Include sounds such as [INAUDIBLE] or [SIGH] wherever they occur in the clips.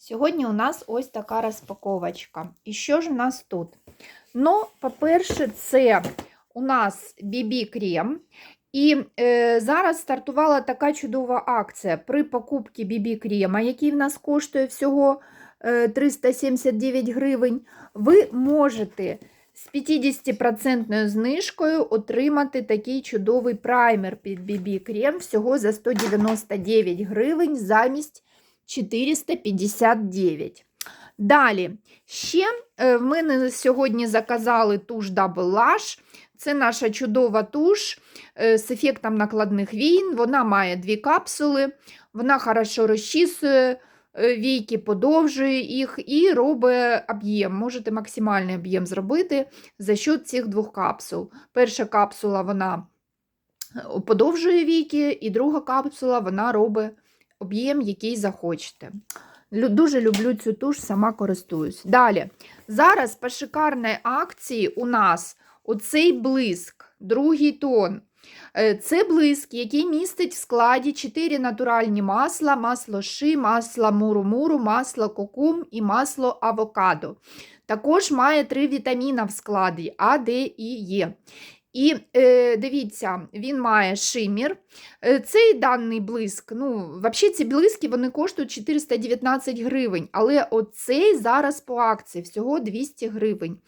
Сьогодні у нас ось така розпаковочка. І що ж у нас тут? Ну, по-перше, це у нас BB-крем. І е, зараз стартувала така чудова акція при покупці BB-крема, який в нас коштує всього е, 379 гривень. Ви можете з 50% знижкою отримати такий чудовий праймер під BB-крем всього за 199 гривень замість 459. Далі, ще е, в мене сьогодні заказали туш Double Lash. Це наша чудова туш е, з ефектом накладних війн. Вона має дві капсули, вона хорошо розчісує е, війки, подовжує їх і робить об'єм. Можете максимальний об'єм зробити за счет цих двох капсул. Перша капсула вона е, подовжує віки, і друга капсула вона робить об'єм, який захочете. Дуже люблю цю туш, сама користуюсь. Далі. Зараз по шикарній акції у нас оцей блиск, другий тон. Е, Це блиск, який містить в складі 4 натуральні масла: масло ши, масло муру-муру, масло кокум і масло авокадо. Також має три вітаміна в складі А, Д і Е. І е, дивіться, він має шимір. Е, Цей даний блиск, ну, взагалі ці блиски вони коштують 419 гривень, але оцей зараз по акції всього 200 гривень.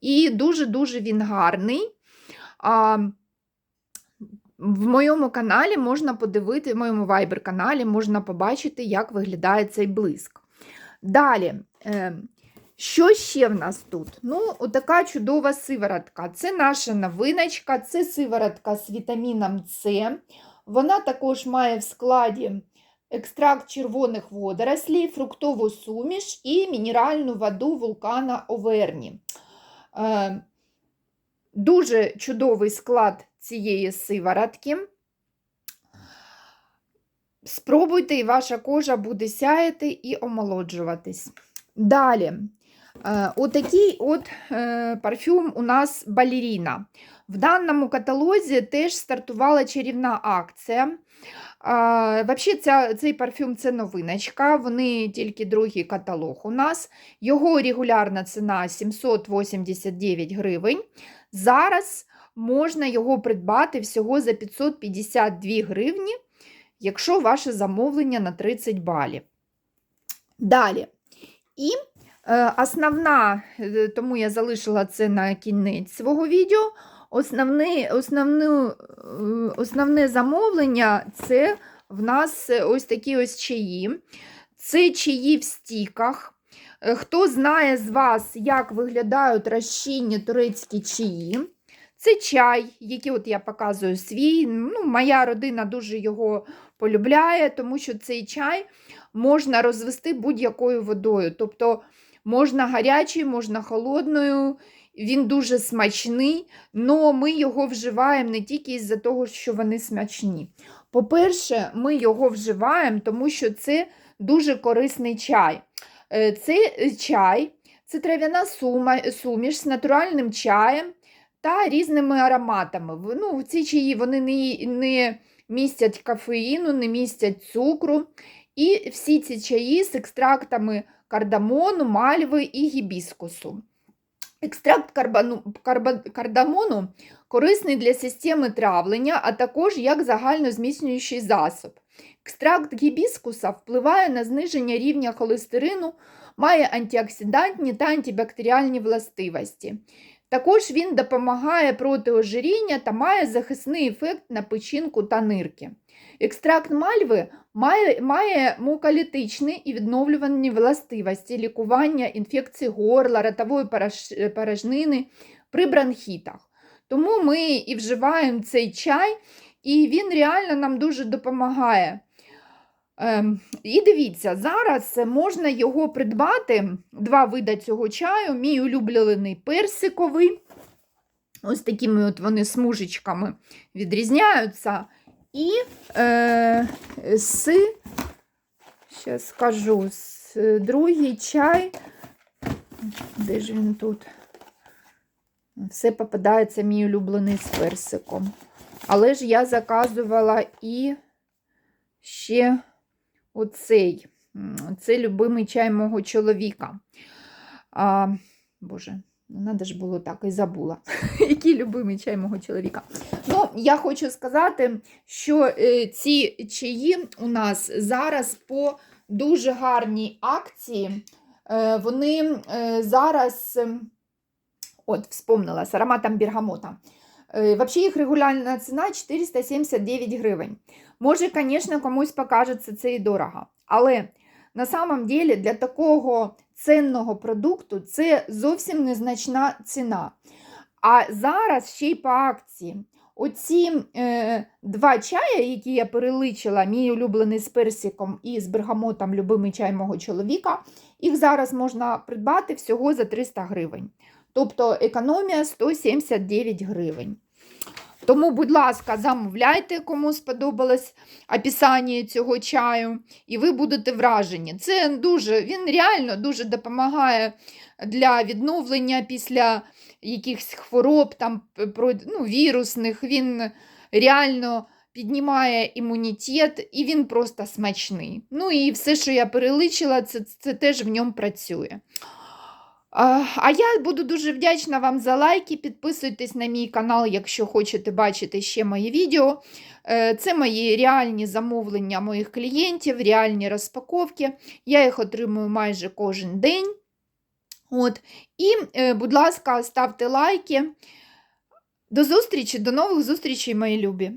І дуже-дуже він гарний. А, в моєму каналі можна подивити, в моєму Viber каналі можна побачити, як виглядає цей блиск. Далі, е, що ще в нас тут? Ну, отака чудова сиворотка. Це наша новиночка, це сиворотка з вітаміном С. Вона також має в складі екстракт червоних водорослей, фруктову суміш і мінеральну воду вулкана Оверні. Е, Дуже чудовий склад цієї сиворотки. Спробуйте, і ваша кожа буде сяяти і омолоджуватись. Далі, отакий от е, парфюм у нас балеріна. В даному каталозі теж стартувала чарівна акція. Взагалі, цей парфюм це новиночка, вони тільки другий каталог у нас. Його регулярна ціна 789 гривень. Зараз можна його придбати всього за 552 гривні, якщо ваше замовлення на 30 балів. Далі. І е, основна, е, тому я залишила це на кінець свого відео. Основне, основне, основне замовлення це в нас ось такі ось чаї. Це чаї в стіках. Е, Хто знає з вас, як виглядають розчинні турецькі чаї, це чай, який от я показую свій. Ну, моя родина дуже його полюбляє, тому що цей чай можна розвести будь-якою водою. Тобто можна гарячий, можна холодною. Він дуже смачний, але ми його вживаємо не тільки із-за того, що вони смачні. По-перше, ми його вживаємо, тому що це дуже корисний чай. Е, Це чай, це трав'яна суміш з натуральним чаєм та різними ароматами. Ну, ці чаї вони не, не містять кофеїну, не містять цукру. І всі ці чаї з екстрактами кардамону, мальви і гібіскусу. Екстракт карбану, карба, кардамону корисний для системи травлення, а також як загальнозміцнюючий засоб. Екстракт гібіскуса впливає на зниження рівня холестерину, має антиоксидантні та антибактеріальні властивості. Також він допомагає проти ожиріння та має захисний ефект на печінку та нирки. Екстракт мальви має, має муколітичні і відновлювані властивості лікування інфекцій горла, ротової порож- порожнини при бронхітах. Тому ми і вживаємо цей чай, і він реально нам дуже допомагає. Ем, і дивіться, зараз можна його придбати, два види цього чаю, мій улюблений персиковий. Ось такими от вони смужечками відрізняються. І е, з, щас скажу, з, другий чай, де ж він тут? Все попадається мій улюблений з персиком. Але ж я заказувала і ще оцей Це любимий чай мого чоловіка. А, Боже, ну надо ж було так і забула. [LAUGHS] Який любимий чай мого чоловіка. Ну, я хочу сказати, що е, ці чаї у нас зараз по дуже гарній акції. Е, вони е, зараз, ем, от, вспомнила, з ароматом бергамота. Е, Вообще їх регулярна ціна 479 гривень. Може, звісно, комусь покажеться це і дорого. Але на самом деле для такого цінного продукту це зовсім незначна ціна. А зараз ще й по акції. Оці е, два чая, які я переличила, мій улюблений з персиком і з бергамотом, любимий чай мого чоловіка, їх зараз можна придбати всього за 300 гривень. Тобто економія 179 гривень. Тому, будь ласка, замовляйте, кому сподобалось описання цього чаю, і ви будете вражені. Це дуже, він реально дуже допомагає для відновлення після якихось хвороб, там, ну, вірусних. Він реально піднімає імунітет і він просто смачний. Ну і все, що я переличила, це, це теж в ньому працює. А я буду дуже вдячна вам за лайки. Підписуйтесь на мій канал, якщо хочете бачити ще мої відео. Е, Це мої реальні замовлення моїх клієнтів, реальні розпаковки. Я їх отримую майже кожен день. От. І, е, будь ласка, ставте лайки. До зустрічі, до нових зустрічей, мої любі!